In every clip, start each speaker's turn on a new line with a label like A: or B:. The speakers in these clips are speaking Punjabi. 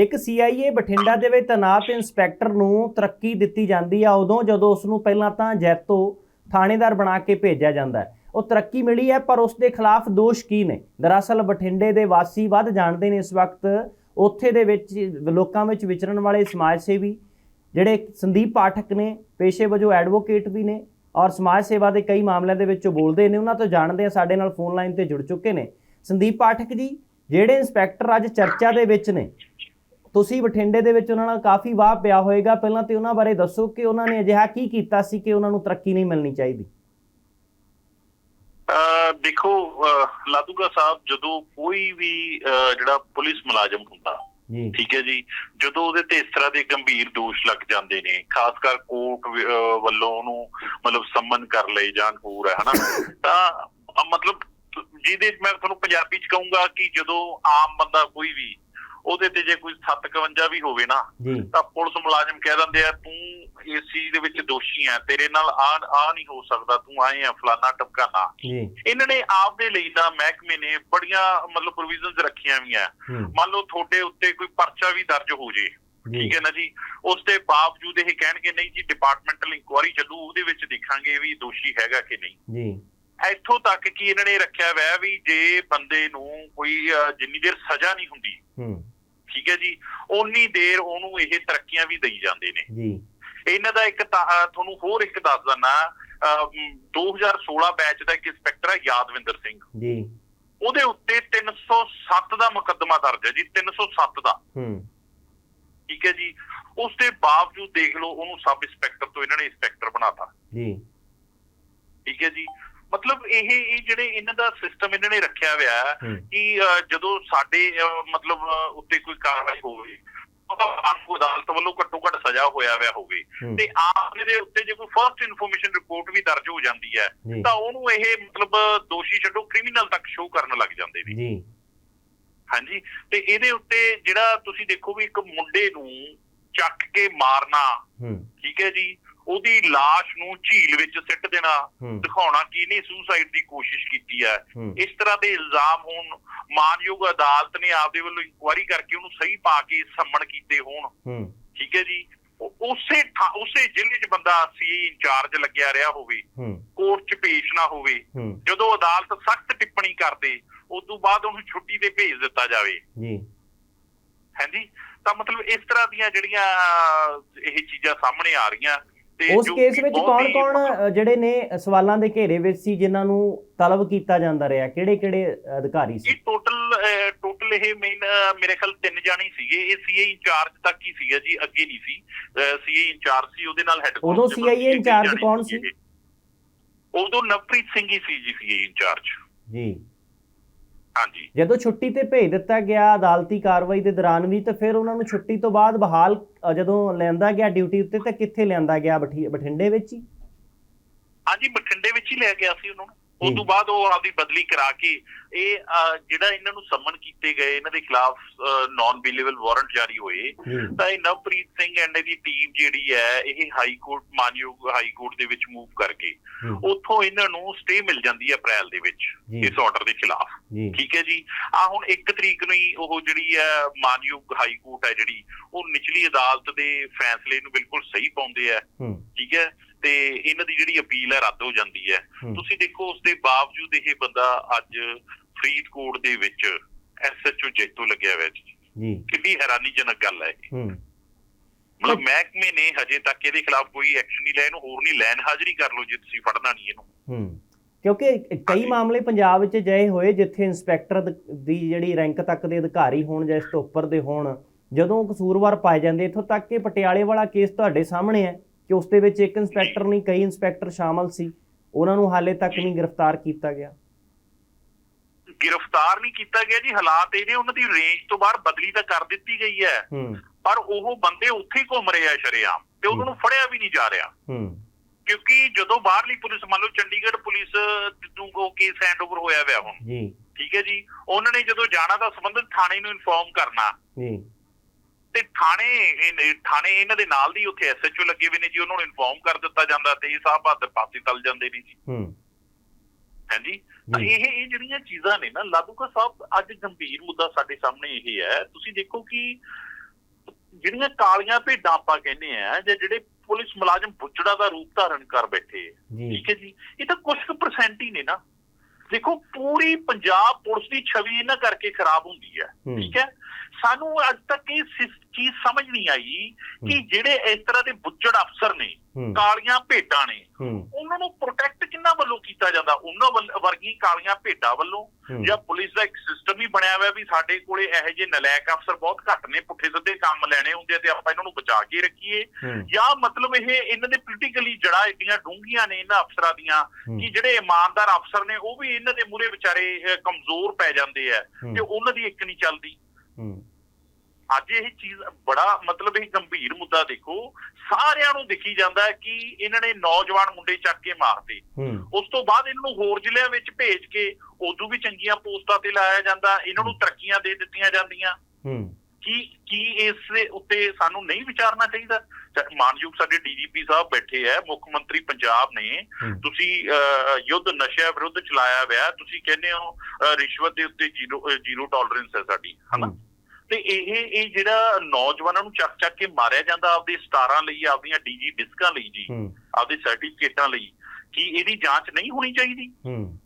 A: ਇੱਕ CIA ਬਠਿੰਡਾ ਦੇ ਵਿੱਚ ਤੈਨਾਤ ਇੰਸਪੈਕਟਰ ਨੂੰ ਤਰੱਕੀ ਦਿੱਤੀ ਜਾਂਦੀ ਆ। ਉਦੋਂ ਜਦੋਂ ਉਸ ਨੂੰ ਪਹਿਲਾਂ ਤਾਂ ਜੈਤੋ ਥਾਣੇਦਾਰ ਬਣਾ ਕੇ ਭੇਜਿਆ ਜਾਂਦਾ ਹੈ। ਉਹ ਤਰੱਕੀ ਮਿਲੀ ਹੈ, ਪਰ ਉਸ ਦੇ ਖਿਲਾਫ ਦੋਸ਼ ਕੀ ਨੇ? ਦਰਅਸਲ ਬਠਿੰਡੇ ਦੇ ਵਾਸੀ ਵੱਧ ਜਾਣਦੇ ਨੇ ਇਸ ਵਕਤ। ਉੱਥੇ ਦੇ ਵਿੱਚ ਲੋਕਾਂ ਵਿੱਚ ਵਿਚਰਨ ਵਾਲੇ ਸਮਾਜ ਸੇਵੀ, ਜਿਹੜੇ ਸੰਦੀਪ ਪਾਠਕ ਨੇ, ਪੇਸ਼ੇ ਵਜੋਂ ਐਡਵੋਕੇਟ ਵੀ ਨੇ ਔਰ ਸਮਾਜ ਸੇਵਾ ਦੇ ਕਈ ਮਾਮਲਿਆਂ ਦੇ ਵਿੱਚ ਉਹ ਬੋਲਦੇ ਨੇ। ਉਹਨਾਂ ਤੋਂ ਜਾਣਦੇ ਆ ਸਾਡੇ ਨਾਲ ਫੋਨ ਲਾਈਨ ਤੇ ਜੁੜ ਚੁੱਕੇ ਨੇ। ਸੰਦੀਪ ਪਾਠਕ ਜੀ, ਜਿਹੜੇ ਇੰਸਪੈਕਟਰ ਅੱਜ ਚਰਚਾ ਦੇ ਵਿੱਚ ਨੇ ਤੁਸੀਂ ਬਠਿੰਡੇ ਦੇ ਵਿੱਚ ਉਹਨਾਂ ਨਾਲ ਕਾਫੀ ਵਾਹ ਪਿਆ ਹੋਵੇਗਾ ਪਹਿਲਾਂ ਤੇ ਉਹਨਾਂ ਬਾਰੇ ਦੱਸੋ ਕਿ ਉਹਨਾਂ ਨੇ ਅਜਿਹਾ ਕੀ ਕੀਤਾ ਸੀ ਕਿ ਉਹਨਾਂ ਨੂੰ ਤਰੱਕੀ ਨਹੀਂ ਮਿਲਣੀ ਚਾਹੀਦੀ।
B: ਦੇਖੋ ਲਾਦੂਗਾ ਸਾਹਿਬ ਜਦੋਂ ਕੋਈ ਵੀ ਜਿਹੜਾ ਪੁਲਿਸ ਮੁਲਾਜ਼ਮ ਹੁੰਦਾ
A: ਜੀ।
B: ਠੀਕ ਹੈ ਜੀ ਜਦੋਂ ਉਹਦੇ ਤੇ ਇਸ ਤਰ੍ਹਾਂ ਦੇ ਗੰਭੀਰ ਦੋਸ਼ ਲੱਗ ਜਾਂਦੇ ਨੇ ਖਾਸ ਕਰ ਕੋਰਟ ਵੱਲੋਂ ਉਹਨੂੰ ਮਤਲਬ ਸੰਮਨ ਕਰ ਲਏ ਜਾਣ ਹੋਰ ਹੈ ਹਨਾ? ਤਾਂ ਮਤਲਬ ਜਿਹਦੇ ਮੈਂ ਤੁਹਾਨੂੰ ਪੰਜਾਬੀ ਚ ਕਹੂੰਗਾ ਕਿ ਜਦੋਂ ਆਮ ਬੰਦਾ ਕੋਈ ਵੀ ਉਹਦੇ ਤੇ ਜੇ ਕੋਈ 751 ਵੀ ਹੋਵੇ ਨਾ ਤਾਂ ਪੁਲਿਸ ਮੁਲਾਜ਼ਮ ਕਹਿ ਦਿੰਦੇ ਆ ਤੂੰ ਇਸ ਚੀਜ਼ ਦੇ ਵਿੱਚ ਦੋਸ਼ੀ ਆ ਤੇਰੇ ਨਾਲ ਆ ਆ ਨਹੀਂ ਹੋ ਸਕਦਾ ਤੂੰ ਆਏ ਆ ਫਲਾਨਾ ਟਪਕਾਨਾ
A: ਜੀ।
B: ਇਹਨਾਂ ਨੇ ਆਪਦੇ ਲਈ ਤਾਂ ਮਹਿਕਮੇ ਨੇ ਬੜੀਆਂ ਮਤਲਬ ਪ੍ਰੋਵੀਜ਼ਨਸ ਰੱਖੀਆਂ ਵੀ ਆ ਮੰਨ ਲਓ ਤੁਹਾਡੇ ਉੱਤੇ ਕੋਈ ਪਰਚਾ ਵੀ ਦਰਜ ਹੋ ਜੇ ਠੀਕ ਹੈ ਨਾ ਜੀ? ਉਸ ਦੇ ਬਾਵਜੂਦ ਇਹ ਕਹਿਣਗੇ ਨਹੀਂ ਜੀ ਡਿਪਾਰਟਮੈਂਟਲ ਇਨਕੁਆਰੀ ਚੱਲੂ ਉਹਦੇ ਵਿੱਚ ਦੇਖਾਂਗੇ ਵੀ ਦੋਸ਼ੀ ਹੈਗਾ ਕਿ ਨਹੀਂ।
A: ਜੀ।
B: ਇੱਥੋਂ ਤੱਕ ਕਿ ਇਹਨਾਂ ਨੇ ਰੱਖਿਆ ਹੋਇਆ ਵੀ ਜੇ ਬੰਦੇ ਨੂੰ ਕੋਈ ਜਿੰਨੀ ਦੇਰ ਸਜ਼ਾ ਨਹੀਂ ਹੁੰਦੀ
A: ਹੂੰ।
B: ਠੀਕ ਹੈ ਜੀ ਓਨੀ ਦੇਰ ਉਹਨੂੰ ਇਹ ਤਰੱਕੀਆਂ ਵੀ ਦੇਈ ਜਾਂਦੇ ਨੇ।
A: ਜੀ।
B: ਇਹਨਾਂ ਦਾ ਇੱਕ ਤੁਹਾਨੂੰ ਹੋਰ ਇੱਕ ਦੱਸ ਮ, 2016 ਬੈਚ ਦਾ ਇੱਕ ਇੰਸਪੈਕਟਰ ਹੈ ਯਾਦਵਿੰਦਰ ਸਿੰਘ।
A: ਜੀ।
B: ਉਹਦੇ ਉੱਤੇ 307 ਦਾ ਮੁਕੱਦਮਾ ਦਰਜ ਹੈ ਜੀ 307 ਦਾ।
A: ਹੂੰ।
B: ਠੀਕ ਹੈ ਜੀ ਉਸ ਦੇ ਬਾਵਜੂਦ ਦੇਖ ਲਓ ਉਹਨੂੰ ਸਬ ਇੰਸਪੈਕਟਰ ਤੋਂ ਇਹਨਾਂ ਨੇ ਇੰਸਪੈਕਟਰ ਬਣਾਤਾ।
A: ਜੀ।
B: ਠੀਕ ਹੈ ਜੀ ਮਤਲਬ ਇਹ ਇਹ ਜਿਹੜੇ ਇਹਨਾਂ ਦਾ ਸਿਸਟਮ ਇਹਨਾਂ ਨੇ ਰੱਖਿਆ ਹੋਇਆ ਕਿ ਜਦੋਂ ਸਾਡੇ ਮਤਲਬ ਉੱਤੇ ਕੋਈ ਕਾਰਵਾਈ ਹੋਵੇ ਉਹਦਾ ਆਪ ਅਦਾਲਤ ਵੱਲੋਂ ਘੱਟੋ ਘੱਟ ਸਜ਼ਾ ਹੋਇਆ ਹੋਇਆ ਹੋਵੇ। ਤੇ ਆਪ ਦੇ ਉੱਤੇ ਜੇ ਕੋਈ ਫਰਸਟ ਇਨਫੋਰਮੇਸ਼ਨ ਰਿਪੋਰਟ ਵੀ ਦਰਜ ਹੋ ਜਾਂਦੀ ਹੈ ਤਾਂ ਉਹਨੂੰ ਇਹ ਮਤਲਬ ਦੋਸ਼ੀ ਛੱਡੋ ਕ੍ਰਿਮੀਨਲ ਤੱਕ ਸ਼ੋਅ ਕਰਨ ਲੱਗ ਜਾਂਦੇ ਨੇ।
A: ਜੀ।
B: ਹਾਂਜੀ। ਤੇ ਇਹਦੇ ਉੱਤੇ ਜਿਹੜਾ ਤੁਸੀਂ ਦੇਖੋ ਵੀ ਇੱਕ ਮੁੰਡੇ ਨੂੰ ਚੱਕ ਕੇ ਮਾਰਨਾ ਠੀਕ ਹੈ ਜੀ। ਉਹਦੀ লাশ ਨੂੰ ਝੀਲ ਵਿੱਚ ਸਿੱਟ ਦੇਣਾ ਦਿਖਾਉਣਾ ਕਿ ਇਹਨੇ ਸੁਸਾਈਡ ਦੀ ਕੋਸ਼ਿਸ਼ ਕੀਤੀ ਹੈ। ਇਸ ਤਰ੍ਹਾਂ ਦੇ ਇਲਜ਼ਾਮ ਹੋਣ ਮਾਨਯੋਗ ਅਦਾਲਤ ਨੇ ਆਪਦੇ ਵੱਲੋਂ ਇਨਕੁਆਇਰੀ ਕਰਕੇ ਉਹਨੂੰ ਸਹੀ ਪਾ ਕੇ ਸੰਮਣ ਕੀਤੇ ਹੋਣ। ਠੀਕ ਹੈ ਜੀ? ਉਸੇ ਉਸੇ ਜ਼ਿਲ੍ਹੇ 'ਚ ਬੰਦਾ ਸੀ ਇੰਚਾਰਜ ਲੱਗਿਆ ਰਿਹਾ ਹੋਵੇ। ਕੋਰਟ 'ਚ ਪੇਸ਼ ਨਾ ਹੋਵੇ। ਜਦੋਂ ਅਦਾਲਤ ਸਖਤ ਟਿੱਪਣੀ ਕਰਦੇ ਉਸ ਤੋਂ ਬਾਅਦ ਉਹਨੂੰ ਛੁੱਟੀ ਤੇ ਭੇਜ ਦਿੱਤਾ ਜਾਵੇ।
A: ਜੀ।
B: ਹਾਂਜੀ ਤਾਂ ਮਤਲਬ ਇਸ ਤਰ੍ਹਾਂ ਦੀਆਂ ਜਿਹੜੀਆਂ ਇਹ ਚੀਜ਼ਾਂ ਸਾਹਮਣੇ ਆ ਰਹੀਆਂ।
A: ਉਸ ਕੇਸ ਵਿੱਚ
B: ਬਹੁਤ
A: ਕੌਣ
B: ਹੀ
A: ਕੌਣ
B: ਮਤਲਬ-
A: ਜਿਹੜੇ ਨੇ ਸਵਾਲਾਂ ਦੇ ਘੇਰੇ ਵਿੱਚ ਸੀ ਜਿਨ੍ਹਾਂ ਨੂੰ ਤਲਬ ਕੀਤਾ ਜਾਂਦਾ ਰਿਹਾ? ਕਿਹੜੇ ਕਿਹੜੇ ਅਧਿਕਾਰੀ ਸੀ?
B: ਇਹ ਟੋਟਲ ਟੋਟਲ ਇਹ ਮੇਨ ਮੇਰੇ ਖਿਆਲ ਤਿੰਨ ਜਾਣੇ ਸੀਗੇ। ਇਹ ਸੀਏ ਇੰਚਾਰਜ ਤੱਕ ਹੀ ਸੀਗਾ ਜੀ ਅੱਗੇ ਨਹੀਂ ਸੀ। ਸੀਏ ਇੰਚਾਰਜ ਸੀ ਉਹਦੇ ਨਾਲ ਹੈੱਡ
A: ਉਦੋਂ CIA ਇੰਚਾਰਜ ਕੌਣ ਸੀ?
B: ਉਦੋਂ ਨਵਪ੍ਰੀਤ ਸਿੰਘ ਹੀ ਸੀ ਜੀ ਸੀਏ ਇੰਚਾਰਜ।
A: ਜੀ।
B: ਹਾਂਜੀ।
A: ਜਦੋਂ ਛੁੱਟੀ ਤੇ ਭੇਜ ਦਿੱਤਾ ਗਿਆ ਅਦਾਲਤੀ ਕਾਰਵਾਈ ਦੇ ਦੌਰਾਨ ਵੀ ਤਾਂ ਫਿਰ ਉਹਨਾਂ ਨੂੰ ਛੁੱਟੀ ਤੋਂ ਬਾਅਦ ਬਹਾਲ ਜਦੋਂ ਲੈਂਦਾ ਗਿਆ ਡਿਊਟੀ ਉੱਤੇ ਤਾਂ ਕਿੱਥੇ ਲਿਆਂਦਾ ਗਿਆ ਬਠੀ- ਬਠਿੰਡੇ ਵਿੱਚ ਹੀ?
B: ਹਾਂਜੀ ਬਠਿੰਡੇ ਵਿੱਚ ਹੀ ਲੈ ਗਿਆ ਸੀ ਉਹਨਾਂ ਨੂੰ। ਉਸ। ਤੋਂ ਬਾਅਦ ਉਹ ਆਪਦੀ ਬਦਲੀ ਕਰਾ ਕੇ ਇਹ ਜਿਹੜਾ ਇਹਨਾਂ ਨੂੰ ਸੰਮਨ ਕੀਤੇ ਗਏ ਇਹਨਾਂ ਦੇ ਖਿਲਾਫ ਨਾਨ ਬੀਲੇਬਲ ਵਾਰੰਟ ਜਾਰੀ ਹੋਏ ਤਾਂ ਇਹ ਨਵਪ੍ਰੀਤ ਸਿੰਘ ਐਂਡ ਇਹਦੀ ਟੀਮ ਜਿਹੜੀ ਹੈ ਇਹ ਹਾਈ ਕੋਰਟ ਮਾਨਯੋਗ ਹਾਈ ਕੋਰਟ ਦੇ ਵਿੱਚ ਮੂਵ ਕਰਕੇ ਉੱਥੋਂ ਇਹਨਾਂ ਨੂੰ ਸਟੇ ਮਿਲ ਜਾਂਦੀ ਹੈ ਅਪ੍ਰੈਲ ਦੇ ਵਿੱਚ ਇਸ ਆਰਡਰ ਦੇ ਖਿਲਾਫ। ਠੀਕ ਹੈ ਜੀ? ਆ ਹੁਣ 1 ਤਰੀਕ ਨੂੰ ਹੀ ਉਹ ਜਿਹੜੀ ਹੈ ਮਾਨਯੋਗ ਹਾਈ ਕੋਰਟ ਹੈ ਜਿਹੜੀ ਉਹ ਨਿਚਲੀ ਅਦਾਲਤ ਦੇ ਫੈਸਲੇ ਨੂੰ ਬਿਲਕੁਲ ਸਹੀ ਪਾਉਂਦੇ ਆ ਠੀਕ ਹੈ? ਤੇ ਇਹਨਾਂ ਦੀ ਜਿਹੜੀ ਅਪੀਲ ਹੈ ਰੱਦ ਹੋ ਜਾਂਦੀ ਹੈ। ਤੁਸੀਂ ਦੇਖੋ ਉਸ ਦੇ ਬਾਵਜੂਦ ਇਹ ਬੰਦਾ ਅੱਜ ਫਰੀਦਕੋਟ ਦੇ ਵਿੱਚ ਐਸਐਚਓ ਜੇਤੂ ਲੱਗਿਆ ਹੋਇਆ ਜੀ।
A: ਜੀ।
B: ਕਿੰਨੀ ਹੈਰਾਨੀਜਨਕ ਗੱਲ ਹੈ ਇਹ।
A: ਹੂੰ।
B: ਮਤਲਬ ਮਹਿਕਮੇ ਨੇ ਹਜੇ ਤੱਕ ਇਹਦੇ ਖਿਲਾਫ ਕੋਈ ਐਕਸ਼ਨ ਨਹੀਂ ਲਿਆ ਇਹਨੂੰ ਹੋਰ ਨਹੀਂ ਲੈਣ ਹਾਜ਼ਰੀ ਕਰ ਲਓ ਜੇ ਤੁਸੀਂ ਫੜਨਾ ਨਹੀਂ ਇਹਨੂੰ।
A: ਹੂੰ। ਕਿਉਂਕਿ ਕਈ ਮਾਮਲੇ ਪੰਜਾਬ ਵਿੱਚ ਜਏ ਹੋਏ ਜਿੱਥੇ ਇੰਸਪੈਕਟਰ ਦ- ਦੀ ਜਿਹੜੀ ਰੈਂਕ ਤੱਕ ਦੇ ਅਧਿਕਾਰੀ ਹੋਣ ਜਾਂ ਇਸ ਤੋਂ ਉੱਪਰ ਦੇ ਹੋਣ ਜਦੋਂ ਕਸੂਰਵਾਰ ਪਾਏ ਜਾਂਦੇ ਇੱਥੋਂ ਤੱਕ ਕਿ ਪਟਿਆਲੇ ਵਾਲਾ ਕੇਸ ਤੁਹਾਡੇ ਸਾਹਮਣੇ ਹੈ। ਕਿ ਉਸ ਦੇ ਵਿੱਚ ਇੱਕ ਇੰਸਪੈਕਟਰ ਨਹੀਂ ਕਈ ਇੰਸਪੈਕਟਰ ਸ਼ਾਮਲ ਸੀ। ਉਹਨਾਂ ਨੂੰ ਹਾਲੇ ਤੱਕ ਨਹੀਂ ਗ੍ਰਿਫਤਾਰ ਕੀਤਾ ਗਿਆ।
B: ਗ੍ਰਿਫਤਾਰ ਨਹੀਂ ਕੀਤਾ ਗਿਆ ਜੀ। ਹਾਲਾਤ ਇਹਨੇ ਉਹਨਾਂ ਦੀ ਰੇਂਜ ਤੋਂ ਬਾਹਰ ਬਦਲੀ ਤਾਂ ਕਰ ਦਿੱਤੀ ਗਈ ਹੈ। ਪਰ ਉਹ ਬੰਦੇ ਉੱਥੇ ਹੀ ਘੁੰਮ ਰਹੇ ਆ ਸ਼ਰੇਆਮ ਤੇ ਉਹਨਾਂ ਨੂੰ ਫੜਿਆ ਵੀ ਨਹੀਂ ਜਾ ਰਿਹਾ। ਕਿਉਂਕਿ ਜਦੋਂ ਬਾਹਰਲੀ ਪੁਲਿਸ ਮੰਨ ਲਓ ਚੰਡੀਗੜ੍ਹ ਪੁਲਿਸ ਨੂੰ ਉਹ ਕੇਸ ਹੈਂਡਓਵਰ ਹੋਇਆ ਹੋਇਆ ਹੁਣ।
A: ਜੀ।
B: ਠੀਕ ਹੈ ਜੀ। ਉਹਨਾਂ ਨੇ ਜਦੋਂ ਜਾਣਾ ਤਾਂ ਸੰਬੰਧਿਤ ਥਾਣੇ ਨੂੰ ਇਨਫੋਰਮ ਕਰਨਾ।
A: ਜੀ।
B: ਤੇ ਥਾਣੇ ਇਹ- ਥਾਣੇ ਇਹਨਾਂ ਦੇ ਨਾਲ ਦੀ ਉੱਥੇ ਐਸਐਚਓ ਲੱਗੇ ਹੋਏ ਨੇ ਜੀ ਉਹਨਾਂ ਨੂੰ ਇਨਫੋਰਮ ਕਰ ਦਿੱਤਾ ਜਾਂਦਾ ਤੇ ਇਹ ਸਾਹਿਬ ਹੱਥ ਪਾਸੇ ਤਲ ਜਾਂਦੇ ਨੇ ਜੀ।
A: ਹੂੰ।
B: ਹਾਂਜੀ? ਤਾਂ। ਇਹ ਇਹ ਜਿਹੜੀਆਂ ਚੀਜ਼ਾਂ ਨੇ ਨਾ ਲਾਦੂਕਾ ਸਾਹਿਬ ਅੱਜ ਗੰਭੀਰ ਮੁੱਦਾ ਸਾਡੇ ਸਾਹਮਣੇ ਇਹ ਹੈ। ਤੁਸੀਂ ਦੇਖੋ ਕਿ ਜਿਹੜੀਆਂ ਕਾਲੀਆਂ ਭੇਡਾਂ ਆਪਾਂ ਕਹਿੰਦੇ ਆ ਜਾਂ ਜਿਹੜੇ ਪੁਲਿਸ ਮੁਲਾਜ਼ਮ ਬੁੱਚੜਾ ਦਾ ਰੂਪ ਧਾਰਨ ਕਰ ਬੈਠੇ ਠੀਕ ਹੈ ਜੀ? ਇਹ ਤਾਂ ਕੁਝ ਕੁ percent ਹੀ ਨੇ ਨਾ। ਦੇਖੋ ਪੂਰੀ ਪੰਜਾਬ ਪੁਲਿਸ ਦੀ ਛਵੀ ਇਹਨਾਂ ਕਰਕੇ ਖਰਾਬ ਹੁੰਦੀ ਹੈ ਠੀਕ ਹੈ? ਸਾਨੂੰ ਅੱਜ ਤੱਕ ਇਹ ਚੀਜ਼ ਸਮਝ ਨਹੀਂ ਆਈ ਕਿ ਜਿਹੜੇ ਇਸ ਤਰ੍ਹਾਂ ਦੇ ਬੁੱਚੜ ਅਫਸਰ ਨੇ ਕਾਲੀਆਂ ਭੇਡਾਂ ਨੇ। ਉਹਨਾਂ ਨੂੰ ਪ੍ਰੋਟੈਕਟ ਕਿੰਨਾ ਵੱਲੋਂ ਕੀਤਾ ਜਾਂਦਾ? ਉਹਨਾਂ ਵਰਗੀ ਕਾਲੀਆਂ ਭੇਡਾਂ ਵੱਲੋਂ? ਜਾਂ ਪੁਲਿਸ ਦਾ ਇੱਕ ਸਿਸਟਮ ਹੀ ਬਣਿਆ ਹੋਇਆ ਵੀ ਸਾਡੇ ਕੋਲੇ ਇਹੋ ਜਿਹੇ ਨਲਾਇਕ ਅਫਸਰ ਬਹੁਤ ਘੱਟ ਨੇ ਪੁੱਠੇ ਸਿੱਧੇ ਕੰਮ ਲੈਣੇ ਹੁੰਦੇ ਤੇ ਆਪਾਂ ਇਹਨਾਂ ਨੂੰ ਬਚਾ ਕੇ ਰੱਖੀਏ। ਜਾਂ ਮਤਲਬ ਇਹ ਇਹਨਾਂ ਦੇ ਪੋਲੀਟੀਕਲੀ ਜੜਾ ਏਡੀਆਂ ਡੂੰਘੀਆਂ ਨੇ ਇਹਨਾਂ ਅਫਸਰਾਂ ਦੀਆਂ ਕਿ ਜਿਹੜੇ ਇਮਾਨਦਾਰ ਅਫਸਰ ਨੇ ਉਹ ਵੀ ਇਹਨਾਂ ਦੇ ਮੂਹਰੇ ਵਿਚਾਰੇ ਕਮਜ਼ੋਰ ਪੈ ਜਾਂਦੇ ਆ ਤੇ ਉਹਨਾਂ ਦੀ ਇੱਕ ਨਹੀਂ ਚੱਲਦੀ। ਅੱਜ ਇਹ ਚੀਜ਼ ਬੜਾ ਮਤਲਬ ਇਹ ਗੰਭੀਰ ਮੁੱਦਾ ਦੇਖੋ ਸਾਰਿਆਂ ਨੂੰ ਦਿਖੀ ਜਾਂਦਾ ਹੈ ਕਿ ਇਹਨਾਂ ਨੇ ਨੌਜਵਾਨ ਮੁੰਡੇ ਚੱਕ ਕੇ ਮਾਰਤੇ।
A: ਹੂੰ।
B: ਉਸ ਤੋਂ ਬਾਅਦ ਇਹਨਾਂ ਨੂੰ ਹੋਰ ਜ਼ਿਲ੍ਹਿਆਂ ਵਿੱਚ ਭੇਜ ਕੇ ਉਦੋਂ ਵੀ ਚੰਗੀਆਂ ਪੋਸਟਾਂ ਤੇ ਲਾਇਆ ਜਾਂਦਾ ਇਹਨਾਂ ਨੂੰ ਤਰੱਕੀਆਂ ਦੇ ਦਿੱਤੀਆਂ ਜਾਂਦੀਆਂ। ਕੀ ਕੀ ਇਸ ਉੱਤੇ ਸਾਨੂੰ ਨਹੀਂ ਵਿਚਾਰਨਾ ਚਾਹੀਦਾ? ਮਾਨਯੋਗ ਸਾਡੇ ਡੀਜੀਪੀ ਸਾਹਿਬ ਬੈਠੇ ਹੈ ਮੁੱਖ ਮੰਤਰੀ ਪੰਜਾਬ ਨੇ। ਤੁਸੀਂ ਯੁੱਧ ਨਸ਼ਿਆਂ ਵਿਰੁੱਧ ਚਲਾਇਆ ਹੋਇਆ ਤੁਸੀਂ ਕਹਿੰਦੇ ਹੋ ਰਿਸ਼ਵਤ ਦੇ ਉੱਤੇ ਜ਼ੀਰੋ ਜ਼ੀਰੋ ਟੋਲਰੈਂਸ ਹੈ ਸਾਡੀ ਹਨਾ? ਤੇ ਇਹ ਇਹ ਜਿਹੜਾ ਨੌਜਵਾਨਾਂ ਨੂੰ ਚੱਕ ਚੱਕ ਕੇ ਮਾਰਿਆ ਜਾਂਦਾ ਆਪਦੇ ਸਟਾਰਾਂ ਲਈ ਆਪਦੀਆਂ ਡੀਜੀ ਡਿਸਕਾਂ ਲਈ ਜੀ ਆਪਦੇ ਸਰਟੀਫਿਕੇਟਾਂ ਲਈ ਕੀ ਇਹਦੀ ਜਾਂਚ ਨਹੀਂ ਹੋਣੀ ਚਾਹੀਦੀ?
A: ਹੂੰ।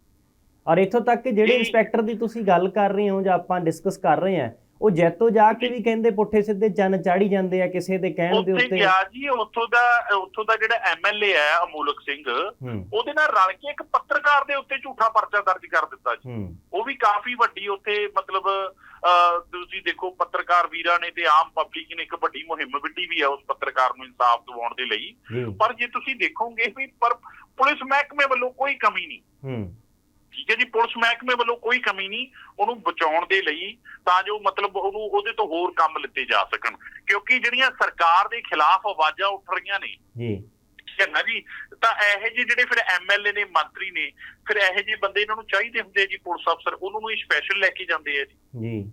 A: ਔਰ ਇੱਥੋਂ ਤੱਕ ਕਿ ਜਿਹੜੇ ਇੰਸਪੈਕਟਰ ਦੀ ਤੁਸੀਂ ਗੱਲ ਕਰ ਰਹੇ ਹੋ ਜਾਂ ਆਪਾਂ ਡਿਸਕਸ ਕਰ ਰਹੇ ਹਾਂ ਉਹ ਜੈਤੋ ਜਾ ਕੇ ਵੀ ਕਹਿੰਦੇ ਪੁੱਠੇ ਸਿੱਧੇ ਚੰਨ ਚਾੜੀ ਜਾਂਦੇ ਆ ਕਿਸੇ ਦੇ ਕਹਿਣ ਦੇ
B: ਉੱਥੇ
A: ਉੱਤੇ।
B: ਗਿਆ ਜੀ ਉੱਥੋਂ ਦਾ ਉੱਥੋਂ ਦਾ ਜਿਹੜਾ ਐਮਐਲਏ ਹੈ ਅਮੋਲਕ ਸਿੰਘ ਉਹਦੇ ਨਾਲ ਰਲ ਕੇ ਇੱਕ ਪੱਤਰਕਾਰ ਦੇ ਉੱਤੇ ਝੂਠਾ ਪਰਚਾ ਦਰਜ ਕਰ ਦਿੱਤਾ ਜੀ। ਉਹ ਵੀ ਕਾਫੀ ਵੱਡੀ ਉੱਥੇ ਮਤਲਬ ਤੁਸੀਂ ਦੇਖੋ ਪੱਤਰਕਾਰ ਵੀਰਾਂ ਨੇ ਤੇ ਆਮ ਪਬਲਿਕ ਨੇ ਇੱਕ ਵੱਡੀ ਮੁਹਿੰਮ ਵਿੱਢੀ ਵੀ ਹੈ ਉਸ ਪੱਤਰਕਾਰ ਨੂੰ ਇਨਸਾਫ ਦਿਵਾਉਣ ਦੇ ਲਈ। ਪਰ ਜੇ ਤੁਸੀਂ ਦੇਖੋਗੇ ਵੀ ਪਰ ਪੁਲਿਸ ਮਹਿਕਮੇ ਵੱਲੋਂ ਕੋਈ ਕਮੀ ਨਹੀਂ।
A: ਹੂੰ।
B: ਠੀਕ ਹੈ ਜੀ ਪੁਲਿਸ ਮਹਿਕਮੇ ਵੱਲੋਂ ਕੋਈ ਕਮੀ ਨਹੀਂ ਉਹਨੂੰ ਬਚਾਉਣ ਦੇ ਲਈ ਤਾਂ ਜੋ ਮਤਲਬ ਉਹਨੂੰ ਉਹਦੇ ਤੋਂ ਹੋਰ ਕੰਮ ਲਿੱਤੇ ਜਾ ਸਕਣ। ਕਿਉਂਕਿ ਜਿਹੜੀਆਂ ਸਰਕਾਰ ਦੇ ਖਿਲਾਫ ਆਵਾਜ਼ਾਂ ਉੱਠ ਰਹੀਆਂ ਨੇ
A: ਜੀ।
B: ਨਾ ਜੀ? ਤਾਂ ਇਹੋ ਜਿਹੇ ਜਿਹੜੇ ਫਿਰ ਐਮਐਲਏ ਨੇ ਮੰਤਰੀ ਨੇ ਫਿਰ ਇਹੋ ਜਿਹੇ ਬੰਦੇ ਇਹਨਾਂ ਨੂੰ ਚਾਹੀਦੇ ਹੁੰਦੇ ਜੀ ਪੁਲਿਸ ਅਫਸਰ ਉਹਨਾਂ ਨੂੰ ਹੀ ਸਪੈਸ਼ਲ ਲੈ ਕੇ ਜਾਂਦੇ ਆ ਜੀ।
A: ਜੀ।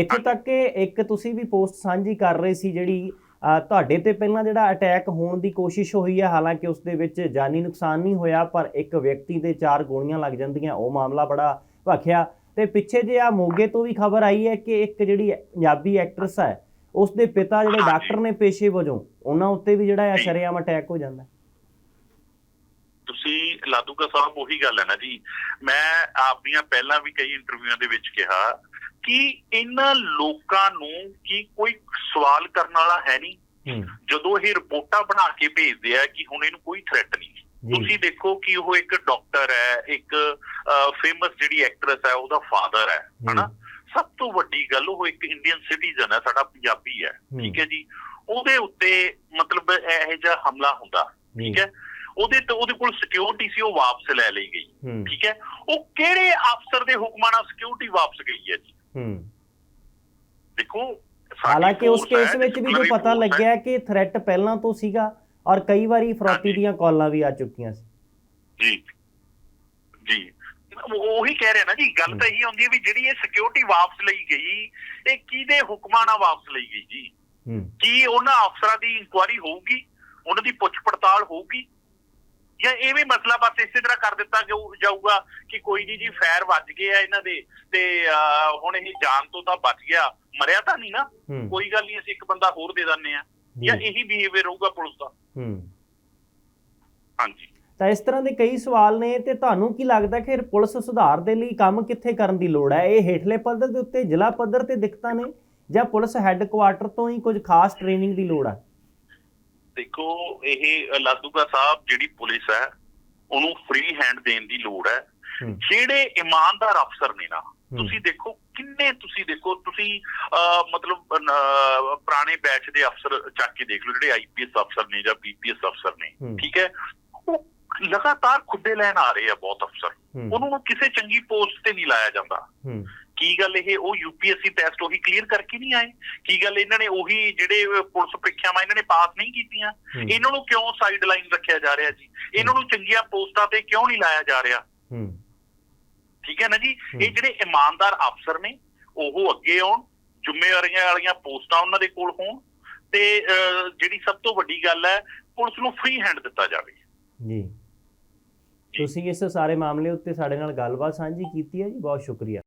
A: ਇੱਥੇ ਤੱਕ ਕਿ ਇੱਕ ਤੁਸੀਂ ਵੀ ਪੋਸਟ ਸਾਂਝੀ ਕਰ ਰਹੇ ਸੀ ਜਿਹੜੀ ਤੁਹਾਡੇ ਤੇ ਪਹਿਲਾਂ ਜਿਹੜਾ ਅਟੈਕ ਹੋਣ ਦੀ ਕੋਸ਼ਿਸ਼ ਹੋਈ ਹੈ ਹਾਲਾਂਕਿ ਉਸ ਦੇ ਵਿੱਚ ਜਾਨੀ ਨੁਕਸਾਨ ਨਹੀਂ ਹੋਇਆ ਪਰ ਇੱਕ ਵਿਅਕਤੀ ਦੇ ਚਾਰ ਗੋਲੀਆਂ ਲੱਗ ਜਾਂਦੀਆਂ ਉਹ ਮਾਮਲਾ ਬੜਾ ਭਖਿਆ ਤੇ ਪਿੱਛੇ ਜੇ ਆ ਮੋਗੇ ਤੋਂ ਵੀ ਖਬਰ ਆਈ ਹੈ ਕਿ ਇੱਕ ਜਿਹੜੀ ਪੰਜਾਬੀ ਐਕਟਰਸ ਹੈ ਉਸ ਦੇ ਪਿਤਾ ਜਿਹੜੇ। ਡਾਕਟਰ ਨੇ ਪੇਸ਼ੇ ਵਜੋਂ ਉਹਨਾਂ ਉੱਤੇ ਵੀ ਜਿਹੜਾ ਹੈ
B: ਜੀ।
A: ਸ਼ਰੇਆਮ ਅਟੈਕ ਹੋ ਜਾਂਦਾ।
B: ਤੁਸੀਂ ਲਾਦੂਕਾ ਸਾਹਿਬ ਉਹੀ ਗੱਲ ਹੈ ਨਾ ਜੀ ਮੈਂ ਆਪਣੀਆਂ ਪਹਿਲਾਂ ਵੀ ਕਈ ਇੰਟਰਵਿਊਆਂ ਦੇ ਵਿੱਚ ਕਿਹਾ ਕਿ ਇਹਨਾਂ ਲੋਕਾਂ ਨੂੰ ਕੀ ਕੋਈ ਸਵਾਲ ਕਰਨ ਵਾਲਾ ਹੈ ਨਹੀਂ? ਜਦੋਂ ਇਹ ਰਿਪੋਰਟਾਂ ਬਣਾ ਕੇ ਭੇਜਦੇ ਆ ਕਿ ਹੁਣ ਇਹਨੂੰ ਕੋਈ ਥ੍ਰੈਟ ਨਹੀਂ। ਤੁਸੀਂ ਦੇਖੋ ਕਿ ਉਹ ਇੱਕ ਡਾਕਟਰ ਹੈ ਇੱਕ ਫੇਮਸ ਜਿਹੜੀ ਐਕਟਰੈਸ ਹੈ ਉਹਦਾ ਫਾਦਰ ਹੈ ਹਨਾ? ਸਭ ਤੋਂ ਵੱਡੀ ਗੱਲ ਉਹ ਇੱਕ ਇੰਡੀਅਨ ਸਿਟੀਜ਼ਨ ਹੈ ਸਾਡਾ ਪੰਜਾਬੀ ਹੈ ਠੀਕ ਹੈ ਜੀ? ਉਹਦੇ ਉੱਤੇ ਮਤਲਬ ਇਹੋ ਜਿਹਾ ਹਮਲਾ ਹੁੰਦਾ ਠੀਕ ਹੈ? ਉਹਦੇ ਤੇ ਉਹਦੇ ਕੋਲ ਸਿਕਿਉਰਿਟੀ ਸੀ ਉਹ ਵਾਪਸ ਲੈ ਲਈ ਗਈ ਠੀਕ ਹੈ? ਉਹ ਕਿਹੜੇ ਅਫਸਰ ਦੇ ਹੁਕਮਾਂ ਨਾਲ ਸਿਕਿਉਰਿਟੀ ਵਾਪਸ ਗਈ ਹੈ ਜੀ?
A: ਹੂੰ।
B: ਦੇਖੋ
A: ਹਾਲਾਂਕਿ ਉਸ ਕੇਸ ਵਿੱਚ ਵੀ ਜੋ ਪਤਾ। ਲੱਗਿਆ ਕਿ ਥ੍ਰੈਟ ਪਹਿਲਾਂ ਤੋਂ ਸੀਗਾ ਔਰ ਕਈ ਵਾਰੀ ਫਰੋਤੀ। ਦੀਆਂ ਕਾਲਾਂ ਵੀ ਆ ਚੁੱਕੀਆਂ ਸੀ।
B: ਜੀ। ਜੀ। ਉਹ- ਉਹੀ ਕਹਿ ਰਿਹਾ ਨਾ ਜੀ ਗੱਲ ਤਾਂ ਇਹੀ ਹੁੰਦੀ ਹੈ ਵੀ ਜਿਹੜੀ ਇਹ ਸਿਕਿਉਰਿਟੀ ਵਾਪਸ ਲਈ ਗਈ ਇਹ ਕਿਹਦੇ ਹੁਕਮਾਂ ਨਾਲ ਵਾਪਸ ਲਈ ਗਈ ਜੀ?
A: ਹੂੰ।
B: ਕੀ ਉਹਨਾਂ ਅਫਸਰਾਂ ਦੀ ਇਨਕੁਆਇਰੀ ਹੋਊਗੀ? ਉਹਨਾਂ ਦੀ ਪੁੱਛ ਪੜਤਾਲ ਹੋਊਗੀ? ਜਾਂ ਇਹ ਵੀ ਮਸਲਾ ਬਸ ਇਸੇ ਤਰ੍ਹਾਂ ਕਰ ਦਿੱਤਾ ਜਾਊ- ਜਾਊਗਾ ਕਿ ਕੋਈ ਨਹੀਂ ਜੀ ਫੈਰ ਵੱਜ ਗਏ ਆ ਇਹਨਾਂ ਦੇ ਤੇ ਹੁਣ ਇਹ ਜਾਨ ਤੋਂ ਤਾਂ ਬਚ ਗਿਆ। ਮਰਿਆ ਤਾਂ ਨਹੀਂ ਨਾ। ਕੋਈ ਗੱਲ ਨਹੀਂ ਅਸੀਂ ਇੱਕ ਬੰਦਾ ਹੋਰ ਦੇ ਦਿੰਨੇ ਆ। ਜਾਂ ਇਹੀ ਬਿਹੇਵੀਅਰ ਹੋਊਗਾ ਪੁਲਿਸ ਦਾ।
A: ਹੂੰ।
B: ਹਾਂਜੀ।
A: ਤਾਂ ਇਸ ਤਰ੍ਹਾਂ ਦੇ ਕਈ ਸਵਾਲ ਨੇ ਤੇ ਤੁਹਾਨੂੰ ਕੀ ਲੱਗਦਾ ਕਿ ਪੁਲਿਸ ਸੁਧਾਰ ਦੇ ਲਈ ਕੰਮ ਕਿੱਥੇ ਕਰਨ ਦੀ ਲੋੜ ਹੈ? ਇਹ ਹੇਠਲੇ ਪੱਧਰ ਦੇ ਉੱਤੇ ਜ਼ਿਲ੍ਹਾ ਪੱਧਰ ਤੇ ਦਿੱਕਤਾਂ ਨੇ ਜਾਂ ਪੁਲਿਸ ਹੈੱਡਕੁਆਟਰ ਤੋਂ ਹੀ ਕੁਝ ਖਾਸ ਟ੍ਰੇਨਿੰਗ ਦੀ ਲੋੜ ਹੈ?
B: ਦੇਖੋ ਇਹ ਲਾਦੂਗਾ ਸਾਹਿਬ ਜਿਹੜੀ ਪੁਲਿਸ ਹੈ ਉਹਨੂੰ ਫ੍ਰੀ ਹੈਂਡ ਦੇਣ ਦੀ ਲੋੜ ਹੈ। ਜਿਹੜੇ ਇਮਾਨਦਾਰ ਅਫਸਰ ਨੇ ਨਾ ਤੁਸੀਂ ਦੇਖੋ ਕਿੰਨੇ ਤੁਸੀਂ ਦੇਖੋ ਤੁਸੀਂ ਮਤਲਬ ਪੁਰਾਣੇ ਬੈਚ ਦੇ ਅਫਸਰ ਚੱਕ ਕੇ ਦੇਖ ਲਓ ਜਿਹੜੇ ਆਈਪੀਐਸ ਅਫਸਰ ਨੇ ਜਾਂ ਬੀਪੀਐਸ ਅਫਸਰ ਨੇ ਠੀਕ ਹੈ? ਉਹ ਲਗਾਤਾਰ ਖੁੱਡੇ ਲੈਣ ਆ ਰਹੇ ਆ ਬਹੁਤ ਅਫਸਰ। ਉਹਨਾਂ ਨੂੰ ਕਿਸੇ ਚੰਗੀ ਪੋਸਟ ਤੇ ਨਹੀਂ ਲਾਇਆ ਜਾਂਦਾ। ਕੀ ਗੱਲ ਇਹ? ਉਹ ਯੂਪੀਐਸਸੀ ਟੈਸਟ ਉਹੀ ਕਲੀਅਰ ਕਰਕੇ ਨਹੀਂ ਆਏ। ਕੀ ਗੱਲ ਇਹਨਾਂ ਨੇ ਉਹੀ ਜਿਹੜੇ ਪੁਲਿਸ ਪ੍ਰੀਖਿਆਵਾਂ ਇਹਨਾਂ ਨੇ ਪਾਸ ਨਹੀਂ ਕੀਤੀਆਂ? ਇਹਨਾਂ ਨੂੰ ਕਿਉਂ ਸਾਈਡ ਲਾਈਨ ਰੱਖਿਆ ਜਾ ਰਿਹਾ ਜੀ? ਇਹਨਾਂ ਨੂੰ ਚੰਗੀਆਂ ਪੋਸਟਾਂ ਤੇ ਕਿਉਂ ਨਹੀਂ ਲਾਇਆ ਜਾ ਰਿਹਾ? ਠੀਕ ਹੈ ਨਾ ਜੀ। ਇਹ ਜਿਹੜੇ ਇਮਾਨਦਾਰ ਅਫਸਰ ਨੇ ਉਹ ਅੱਗੇ ਆਉਣ ਜ਼ਿੰਮੇਵਾਰੀਆਂ ਵਾਲੀਆਂ ਪੋਸਟਾਂ ਉਹਨਾਂ ਦੇ ਕੋਲ ਹੋਣ ਤੇ ਜਿਹੜੀ ਸਭ ਤੋਂ ਵੱਡੀ ਗੱਲ ਹੈ ਪੁਲਿਸ ਨੂੰ ਫ੍ਰੀ ਹੈਂਡ ਦਿੱਤਾ ਜਾਵੇ।
A: ਜੀ। ਤੁਸੀਂ ਇਸ ਸਾਰੇ ਮਾਮਲੇ ਉੱਤੇ ਸਾਡੇ ਨਾਲ ਗੱਲਬਾਤ ਸਾਂਝੀ ਕੀਤੀ ਹੈ ਜੀ? ਬਹੁਤ ਸ਼ੁਕਰੀਆ।